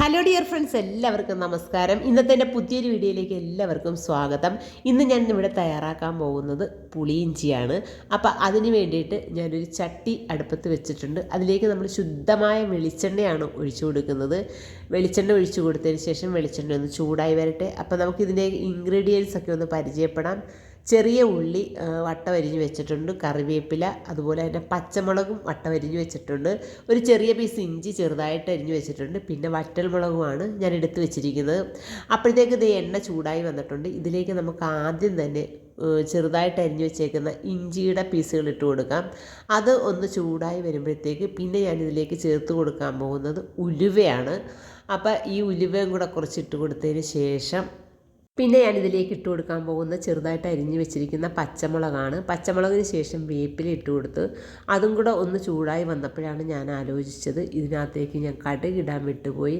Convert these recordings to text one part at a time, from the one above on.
Hello dear friends എല്ലാവർക്കും നമസ്കാരം. ഇന്നത്തെ എന്റെ പുതിയൊരു വീഡിയോയിലേക്ക് എല്ലാവർക്കും സ്വാഗതം. ഇന്ന് ഞാൻ ഇവിടെ തയ്യാറാക്കാൻ പോകുന്നത് പുളിയിഞ്ചിയാണ് അപ്പോൾ അതിന് വേണ്ടിയിട്ട് ഞാനൊരു ചട്ടി അടുപ്പത്ത് വെച്ചിട്ടുണ്ട്. അതിലേക്ക് നമ്മൾ ശുദ്ധമായ വെളിച്ചെണ്ണയാണ് ഒഴിച്ചു കൊടുക്കുന്നത്. വെളിച്ചെണ്ണ ഒഴിച്ചു കൊടുത്തതിന് ശേഷം വെളിച്ചെണ്ണ ഒന്ന് ചൂടായി വരട്ടെ. അപ്പോൾ നമുക്കിതിന്റെ ഇൻഗ്രീഡിയൻസ് ഒക്കെ ഒന്ന് പരിചയപ്പെടാം. ചെറിയ ഉള്ളി വട്ടവരിഞ്ഞ് വെച്ചിട്ടുണ്ട്. കറിവേപ്പില അതുപോലെ തന്നെ പച്ചമുളകും വട്ടവരിഞ്ഞ് വെച്ചിട്ടുണ്ട്. ഒരു ചെറിയ പീസ് ഇഞ്ചി ചെറുതായിട്ട് അരിഞ്ഞ് വെച്ചിട്ടുണ്ട്. പിന്നെ വറ്റൽമുളകുമാണ് ഞാൻ എടുത്ത് വെച്ചിരിക്കുന്നത്. അപ്പോഴത്തേക്ക് ഇത് എണ്ണ ചൂടായി വന്നിട്ടുണ്ട്. ഇതിലേക്ക് നമുക്ക് ആദ്യം തന്നെ ചെറുതായിട്ട് അരിഞ്ഞു വെച്ചേക്കുന്ന ഇഞ്ചിയുടെ പീസുകൾ ഇട്ട് കൊടുക്കാം. അത് ഒന്ന് ചൂടായി വരുമ്പോഴത്തേക്ക് പിന്നെ ഞാൻ ഇതിലേക്ക് ചേർത്ത് കൊടുക്കാൻ പോകുന്നത് ഉലുവയാണ്. അപ്പോൾ ഈ ഉലുവയും കൂടെ കുറച്ച് ഇട്ട് കൊടുത്തതിന് ശേഷം പിന്നെ ഞാൻ ഇതിലേക്ക് ഇട്ട് കൊടുക്കാൻ പോകുന്ന ചെറുതായിട്ട് അരിഞ്ഞ് വെച്ചിരിക്കുന്ന പച്ചമുളകാണ്. പച്ചമുളകിന് ശേഷം വേപ്പില ഇട്ട് കൊടുത്ത് അതും കൂടെ ഒന്ന് ചൂടായി വന്നപ്പോഴാണ് ഞാൻ ആലോചിച്ചത് ഇതിനകത്തേക്ക് ഞാൻ കടുകിടാൻ വിട്ടുപോയി.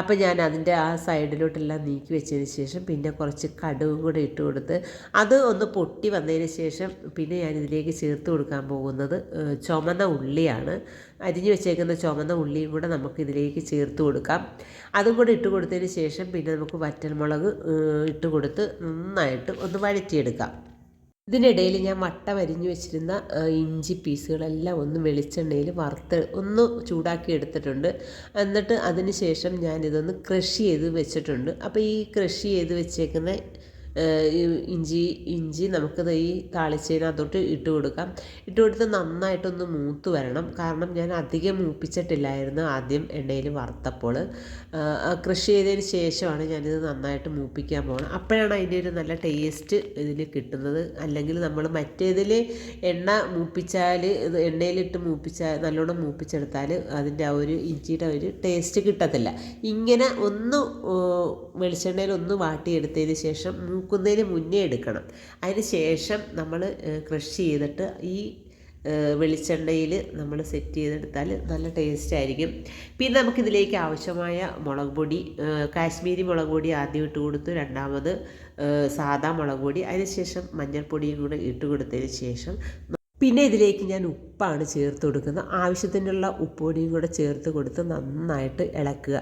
അപ്പോൾ ഞാൻ അതിന്റെ ആ സൈഡിലോട്ടെല്ലാം നീക്കി വെച്ചതിന് ശേഷം പിന്നെ കുറച്ച് കടുകും കൂടെ ഇട്ട് കൊടുത്ത് അത് ഒന്ന് പൊട്ടി വന്നതിന് ശേഷം പിന്നെ ഞാൻ ഇതിലേക്ക് ചേർത്ത് കൊടുക്കാൻ പോകുന്നത് ചുമന്ന ഉള്ളിയാണ്. അരിഞ്ഞു വെച്ചേക്കുന്ന ചുമന്ന ഉള്ളിയും കൂടെ നമുക്ക് ഇതിലേക്ക് ചേർത്ത് കൊടുക്കാം. അതും കൂടെ ഇട്ട് കൊടുത്തതിന് ശേഷം പിന്നെ നമുക്ക് വറ്റൽമുളക് ഇട്ട് കൊടുത്ത് നന്നായിട്ട് ഒന്ന് വഴറ്റിയെടുക്കാം. ഇതിനിടയിൽ ഞാൻ വട്ട വരിഞ്ഞു വെച്ചിരുന്ന ഇഞ്ചി പീസുകളെല്ലാം ഒന്ന് വെളിച്ചെണ്ണയിൽ വറുത്ത് ഒന്ന് ചൂടാക്കി എടുത്തിട്ടുണ്ട്. എന്നിട്ട് അതിന് ശേഷം ഞാനിതൊന്ന് ക്രഷ് ചെയ്ത് വെച്ചിട്ടുണ്ട്. അപ്പോൾ ഈ ക്രഷ് ചെയ്ത് വെച്ചേക്കുന്ന ഇഞ്ചി ഇഞ്ചി നമുക്കത് ഈ താളിച്ചതിനകത്തോട്ട് ഇട്ട് കൊടുക്കാം. ഇട്ട് കൊടുത്ത് നന്നായിട്ടൊന്ന് മൂത്ത് വരണം. കാരണം ഞാൻ അധികം മൂപ്പിച്ചിട്ടില്ലായിരുന്നു ആദ്യം എണ്ണയിൽ വറുത്തപ്പോൾ. കൃഷി ചെയ്തതിന് ശേഷമാണ് ഞാനിത് നന്നായിട്ട് മൂപ്പിക്കാൻ പോകുന്നത് അപ്പോഴാണ് അതിന്റെ ഒരു നല്ല ടേസ്റ്റ് ഇതിൽ കിട്ടുന്നത്. അല്ലെങ്കിൽ നമ്മൾ മറ്റേതിൽ എണ്ണ മൂപ്പിച്ചാൽ എണ്ണയിലിട്ട് മൂപ്പിച്ചാൽ നല്ലോണം മൂപ്പിച്ചെടുത്താൽ അതിന്റെ ആ ഒരു ഇഞ്ചിയുടെ ഒരു ടേസ്റ്റ് കിട്ടത്തില്ല. ഇങ്ങനെ ഒന്ന് വെളിച്ചെണ്ണയിൽ ഒന്ന് വാട്ടിയെടുത്തതിന് ശേഷം മൂക്കുന്നതിന് മുന്നേ എടുക്കണം. അതിന് ശേഷം നമ്മൾ ക്രഷ് ചെയ്തിട്ട് ഈ വെളിച്ചെണ്ണയിൽ നമ്മൾ സെറ്റ് ചെയ്തെടുത്താൽ നല്ല ടേസ്റ്റ് ആയിരിക്കും. പിന്നെ നമുക്കിതിലേക്ക് ആവശ്യമായ മുളക് പൊടി കാശ്മീരി മുളക് പൊടി ആദ്യം ഇട്ട് കൊടുത്തു. രണ്ടാമത് സാദാ മുളക് പൊടി. അതിനുശേഷം മഞ്ഞൾപ്പൊടിയും കൂടെ ഇട്ട് കൊടുത്തതിന് ശേഷം പിന്നെ ഇതിലേക്ക് ഞാൻ ഉപ്പാണ് ചേർത്ത് കൊടുക്കുന്നത്. ആവശ്യത്തിനുള്ള ഉപ്പൊടിയും കൂടെ ചേർത്ത് കൊടുത്ത് നന്നായിട്ട് ഇളക്കുക.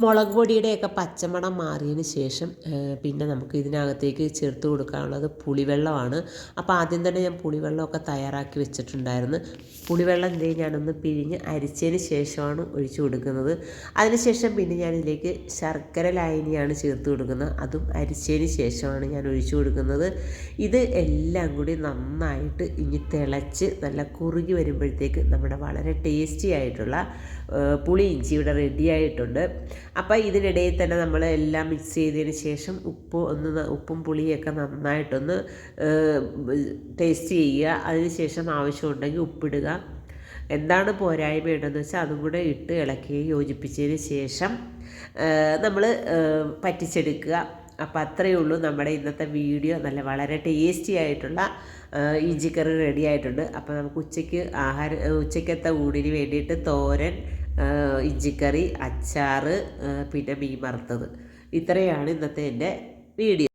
മുളക് പൊടിയുടെയൊക്കെ പച്ചമണം മാറിയതിന് ശേഷം പിന്നെ നമുക്ക് ഇതിനകത്തേക്ക് ചേർത്ത് കൊടുക്കാനുള്ളത് പുളിവെള്ളമാണ്. അപ്പോൾ ആദ്യം തന്നെ ഞാൻ പുളിവെള്ളമൊക്കെ തയ്യാറാക്കി വെച്ചിട്ടുണ്ടായിരുന്നു. പുളിവെള്ളം എന്തേ ഞാനൊന്ന് പിഴിഞ്ഞ് അരിച്ചതിന് ശേഷമാണ് ഒഴിച്ചു കൊടുക്കുന്നത്. അതിനുശേഷം പിന്നെ ഞാനിതിലേക്ക് ശർക്കര ലായനിയാണ് ചേർത്ത് കൊടുക്കുന്നത്. അതും അരിച്ചതിന് ശേഷമാണ് ഞാൻ ഒഴിച്ചു കൊടുക്കുന്നത്. ഇത് എല്ലാം കൂടി നന്നായിട്ട് ഇനി തിളച്ച് നല്ല കുറുകി വരുമ്പോഴത്തേക്ക് നമ്മുടെ വളരെ ടേസ്റ്റി ആയിട്ടുള്ള പുളി ഇഞ്ചി ഇവിടെ റെഡി ആയിട്ടുണ്ട്. അപ്പോൾ ഇതിനിടയിൽ തന്നെ നമ്മൾ എല്ലാം മിക്സ് ചെയ്തതിന് ശേഷം ഉപ്പ് ഒന്ന് ഉപ്പും പുളിയൊക്കെ നന്നായിട്ടൊന്ന് ടേസ്റ്റ് ചെയ്യുക. അതിന് ശേഷം ആവശ്യമുണ്ടെങ്കിൽ ഉപ്പിടുക. എന്താണ് പോരായ്മയുണ്ടെന്ന് വെച്ചാൽ അതും കൂടെ ഇട്ട് ഇളക്കി യോജിപ്പിച്ചതിന് ശേഷം നമ്മൾ പറ്റിച്ചെടുക്കുക. അപ്പം അത്രയേ ഉള്ളൂ നമ്മുടെ ഇന്നത്തെ വീഡിയോ. നല്ല വളരെ ടേസ്റ്റി ആയിട്ടുള്ള ഇഞ്ചിക്കറി റെഡി ആയിട്ടുണ്ട്. അപ്പോൾ നമുക്ക് ഉച്ചയ്ക്ക് ആഹാരം ഉച്ചയ്ക്കത്തെ ഊണിന് വേണ്ടിയിട്ട് തോരൻ ഇഞ്ചിക്കറി അച്ചാർ പിന്നെ മീൻ വറുത്തത്. ഇത്രയാണ് ഇന്നത്തെ എന്റെ വീഡിയോ.